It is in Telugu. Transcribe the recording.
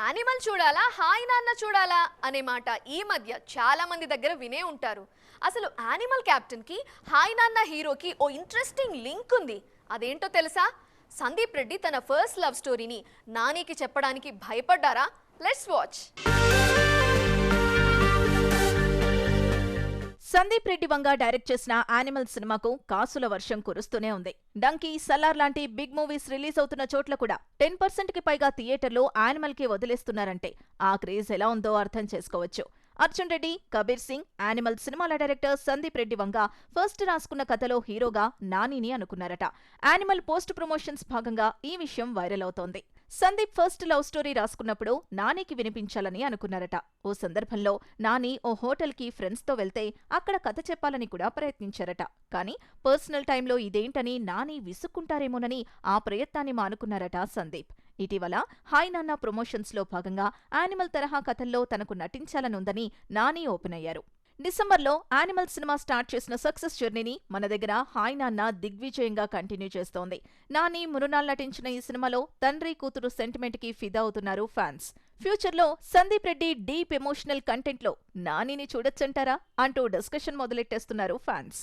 యానిమల్ చూడాలా? హాయ్ నాన్న చూడాలా? అనే మాట ఈ మధ్య చాలా మంది దగ్గర వినే ఉంటారు. అసలు యానిమల్ క్యాప్టెన్కి హాయ్ నాన్న హీరోకి ఓ ఇంట్రెస్టింగ్ లింక్ ఉంది. అదేంటో తెలుసా? సందీప్ రెడ్డి తన ఫస్ట్ లవ్ స్టోరీని నానికి చెప్పడానికి భయపడ్డారా? Let's watch Sandeep Reddy Vanga direct చేసిన యానిమల్ సినిమాకు కాసుల వర్షం కురుస్తూనే ఉంది. డంకీ సల్లార్ లాంటి బిగ్ మూవీస్ రిలీజ్ అవుతున్న చోట్ల కూడా టెన్ పర్సెంట్కి పైగా థియేటర్లో యానిమల్కి వదిలేస్తున్నారంటే ఆ క్రేజ్ ఎలా ఉందో అర్థం చేసుకోవచ్చు. అర్జున్ రెడ్డి కబీర్ సింగ్ యానిమల్ సినిమాల డైరెక్టర్ సందీప్ రెడ్డి వంగ ఫస్ట్ రాసుకున్న కథలో హీరోగా నానిని అనుకున్నారట. యానిమల్ పోస్ట్ ప్రమోషన్స్ భాగంగా ఈ విషయం వైరల్ అవుతోంది. సందీప్ ఫస్ట్ లవ్ స్టోరీ రాసుకున్నప్పుడు నానికి వినిపించాలని అనుకున్నారట. ఓ సందర్భంలో నాని ఓ హోటల్కి ఫ్రెండ్స్తో వెళ్తే అక్కడ కథ చెప్పాలని కూడా ప్రయత్నించారట. కానీ పర్సనల్ టైంలో ఇదేంటని నాని విసుక్కుంటారేమోనని ఆ ప్రయత్నాన్ని మానుకున్నారట సందీప్. ఇటీవల హాయ్ నాన్న ప్రమోషన్స్లో భాగంగా యానిమల్ తరహా కథల్లో తనకు నటించాలనుందని నాని ఓపెన్ అయ్యారు. డిసెంబర్లో యానిమల్ సినిమా స్టార్ట్ చేసిన సక్సెస్ జర్నీని మన దగ్గర హాయ్ నాన్న దిగ్విజయంగా కంటిన్యూ చేస్తోంది. నాని మురునాల్ నటించిన ఈ సినిమాలో తండ్రి కూతురు సెంటిమెంట్కి ఫిదా అవుతున్నారు ఫ్యాన్స్. ఫ్యూచర్లో సందీప్ రెడ్డి డీప్ ఎమోషనల్ కంటెంట్లో నానిని చూడొచ్చంటారా? అంటూ డిస్కషన్ మొదలెట్టేస్తున్నారు ఫ్యాన్స్.